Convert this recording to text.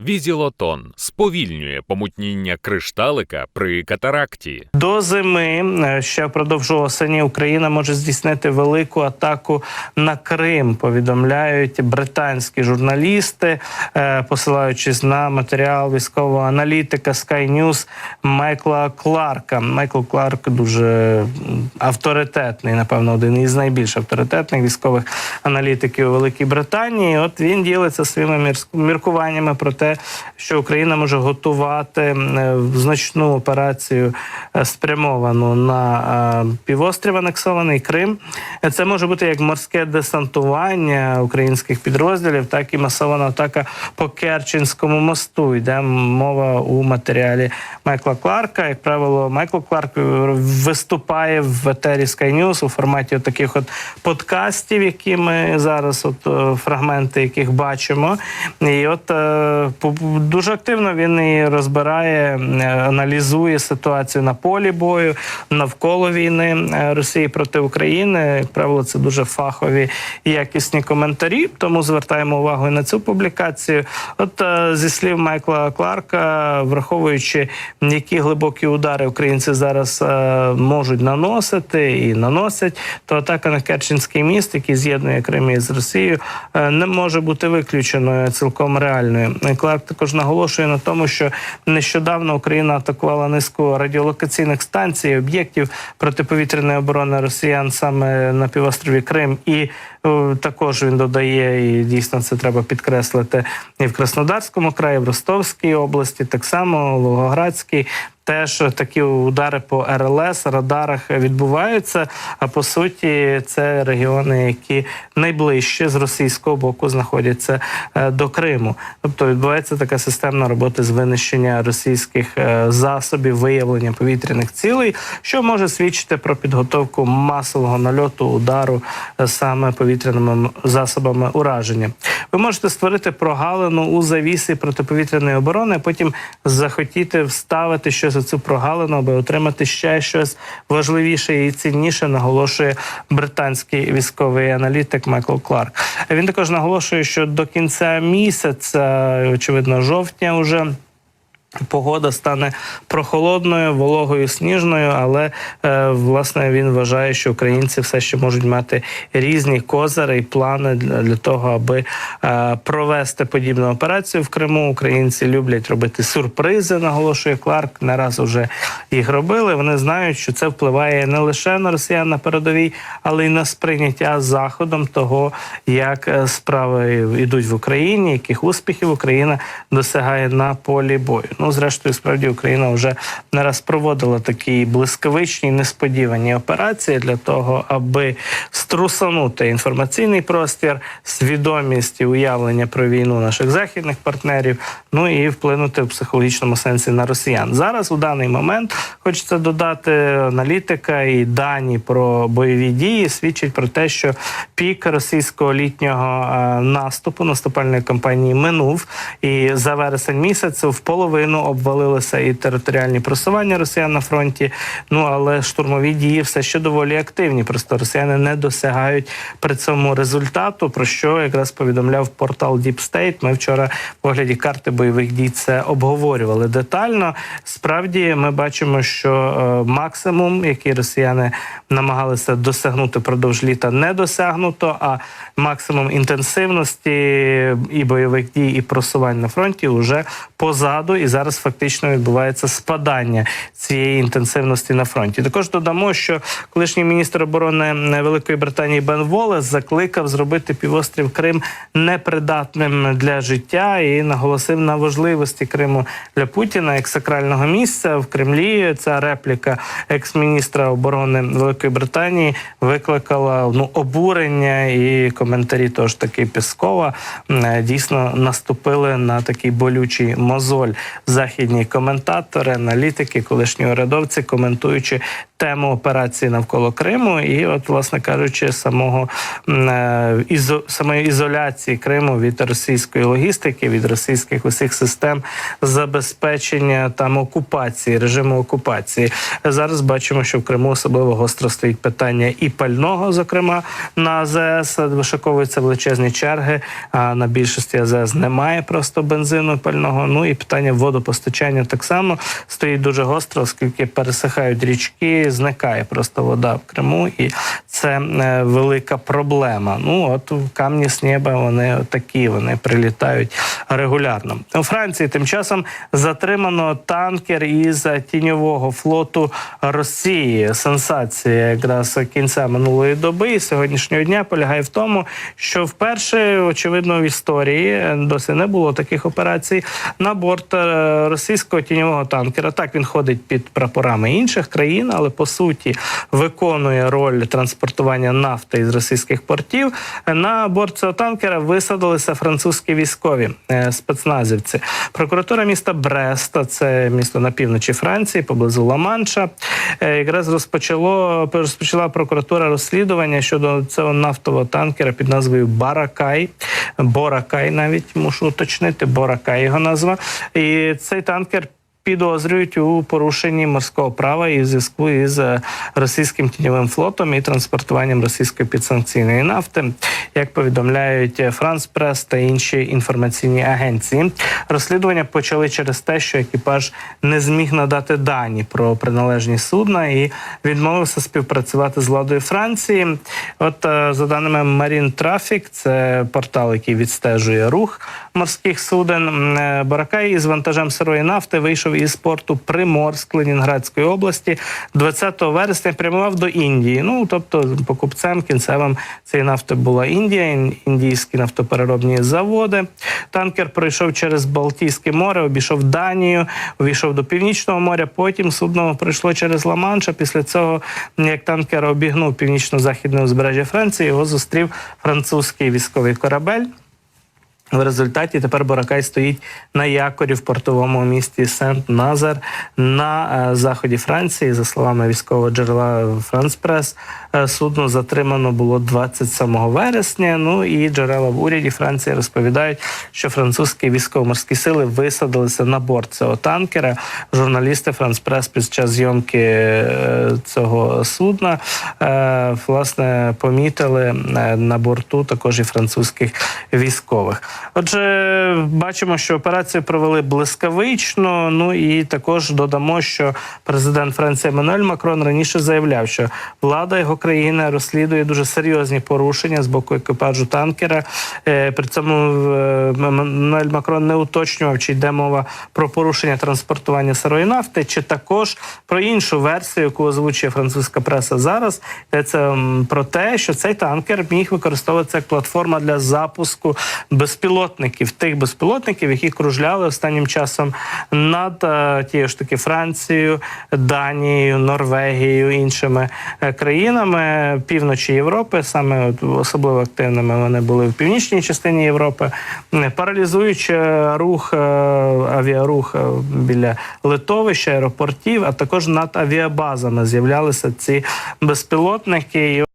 Візілотон сповільнює помутніння кришталика при катаракті. До зими е, ще впродовж осені Україна може здійснити велику атаку на Крим. Повідомляють британські журналісти, е, посилаючись на матеріал військового аналітика Sky News Майкла Кларка. Майкл Кларк дуже авторитетний, напевно, один із найбільш авторитетних військових аналітиків у Великій Британії. От він ділиться своїми міркуваннями про те, що Україна може готувати е, значну операцію е, спрямовану на е, півострів анексований Крим. Це може бути як морське десантування українських підрозділів, так і масована атака по Керченському мосту. Йде мова у матеріалі Майкла Кларка. Як правило, Майкл Кларк виступає в етері Sky News у форматі таких от подкастів, які ми зараз, от фрагменти яких бачимо. І от дуже активно він і розбирає, е, аналізує ситуацію на полі бою навколо війни е, Росії проти України. Як правило, це дуже фахові і якісні коментарі. Тому звертаємо увагу і на цю публікацію. От е, зі слів Майкла Кларка, враховуючи, які глибокі удари українці зараз можуть наносити і наносять, то атака на Керченський міст, який з'єднує Крим із Росією, не може бути виключеною цілком реальною. Кларк також наголошує на тому, що нещодавно Україна атакувала низку радіолокаційних станцій, об'єктів протиповітряної оборони росіян саме на півострові Крим і е, також він додає, і дійсно це треба підкреслити і в Краснодарському краї, в Ростовській області, так само Волгоградській. Теж такі удари по РЛС, радарах відбуваються. А по суті, це регіони, які найближче з російського боку знаходяться е, до Криму. Тобто відбувається така системна робота з винищення російських е, засобів виявлення повітряних цілей, що може свідчити про підготовку масового нальоту удару е, саме повітряними засобами ураження. Ви можете створити прогалину у завісі протиповітряної оборони, а потім захотіти вставити щось у цю прогалину, аби отримати ще щось важливіше і цінніше, наголошує британський військовий аналітик Майкл Кларк. Він також наголошує, що до кінця місяця, очевидно, жовтня, уже. Погода стане прохолодною, вологою, сніжною, але е, власне він вважає, що українці все ще можуть мати різні козири і плани для, того, аби е, провести подібну операцію в Криму. Українці люблять робити сюрпризи, наголошує Кларк. Не раз вже їх робили. Вони знають, що це впливає не лише на росіян на передовій, але й на сприйняття заходом того, як е, справи йдуть в Україні, яких успіхів Україна досягає на полі бою. Ну, зрештою, справді Україна вже не раз проводила такі блискавичні, несподівані операції для того, аби струсанути інформаційний простір, свідомість і уявлення про війну наших західних партнерів, ну і вплинути в психологічному сенсі на росіян. Зараз у даний момент хочеться додати аналітика і дані про бойові дії свідчать про те, що пік російського літнього е, наступу наступальної кампанії минув, і за вересень місяця в половину обвалилися і територіальні просування росіян на фронті. Ну але штурмові дії все ще доволі активні. Просто росіяни не досягають при цьому результату. Про що якраз повідомляв портал Deep State. Ми вчора в огляді карти бойових дій це обговорювали детально. Справді, ми бачимо, що е, максимум, який росіяни намагалися досягнути продовж літа, не досягнуто. А максимум інтенсивності і бойових дій, і просувань на фронті вже позаду, і зараз фактично відбувається спадання цієї інтенсивності на фронті. Також додамо, що колишній міністр оборони Великої Британії Бен Волес закликав зробити півострів Крим непридатним для життя і наголосив на важливості Криму для Путіна як сакрального місця в Кремлі. Ця репліка екс-міністра оборони Великої Британії викликала ну обурення і коментарі того ж таки Піскова м, дійсно наступили на такий болючий мозоль західні коментатори, аналітики, колишні урядовці, коментуючи тему операції навколо Криму, і, от, власне кажучи, самого е, ізо, самої ізоляції Криму від російської логістики, від російських усіх систем забезпечення там окупації, режиму окупації. Зараз бачимо, що в Криму особливо гостро стоїть питання і пального, зокрема на АЗС вишиковуються величезні черги. А на більшості АЗС немає просто бензину пального. Ну і питання водопостачання так само стоїть дуже гостро, оскільки пересихають річки, зникає просто вода в Криму, і це е, велика проблема. Ну от камні з неба вони такі, вони прилітають регулярно. У Франції тим часом затримано танкер із тіньового флоту Росії. Сенсація якраз кінця минулої доби і сьогоднішнього дня полягає в тому, що вперше, очевидно, в історії досі не було таких операцій на борт е, російського тіньового танкера. Так він ходить під прапорами інших країн, але по суті виконує роль транспортування нафти із російських портів. На борт цього танкера висадилися французькі військові е, спецназівці. Прокуратура міста Бреста, це місто на півночі Франції, поблизу Ла-Манша, е, якраз розпочало розпочала прокуратура розслідування щодо цього нафтового танкера під назвою Баракай. Боракай навіть мушу уточнити. Боракай його назва. І цей танкер підозрюють у порушенні морського права і в зв'язку із е, російським тіньовим флотом і транспортуванням російської підсанкційної нафти, як повідомляють Франс Прес та інші інформаційні агенції. Розслідування почали через те, що екіпаж не зміг надати дані про приналежність судна і відмовився співпрацювати з владою Франції. От е, за даними Marine Traffic, це портал, який відстежує рух морських суден. е, Баракай із вантажем сирої нафти вийшов із порту Приморськ Ленінградської області 20 вересня. Прямував до Індії. Ну тобто, покупцем кінцевим цієї нафти була Індія, індійські нафтопереробні заводи. Танкер пройшов через Балтійське море, обійшов Данію, увійшов до Північного моря. Потім судно пройшло через Ла-Манш. А Після цього, як танкер обігнув північно-західне узбережжя Франції, його зустрів французький військовий корабель. В результаті тепер Боракай стоїть на якорі в портовому місті Сент-Назар на е, заході Франції. За словами військового джерела Франс Прес, е, судно затримано було 27 вересня. Ну і джерела в уряді Франції розповідають, що французькі військово-морські сили висадилися на борт цього танкера. Журналісти Франс Прес під час зйомки е, цього судна е, власне помітили на борту також і французьких військових. Отже, бачимо, що операцію провели блискавично. Ну і також додамо, що президент Франції Еммануель Макрон раніше заявляв, що влада його країни розслідує дуже серйозні порушення з боку екіпажу танкера. Е, При цьому е, Еммануель Макрон не уточнював, чи йде мова про порушення транспортування сирої нафти, чи також про іншу версію, яку озвучує французька преса зараз. Йдеться про те, що цей танкер міг використовуватися як платформа для запуску безпілотників, тих безпілотників, які кружляли останнім часом над е, тією ж таки Францією, Данією, Норвегією, іншими е, країнами півночі Європи. Саме особливо активними вони були в північній частині Європи, паралізуючи рух е, авіарух біля литовища, аеропортів, а також над авіабазами з'являлися ці безпілотники.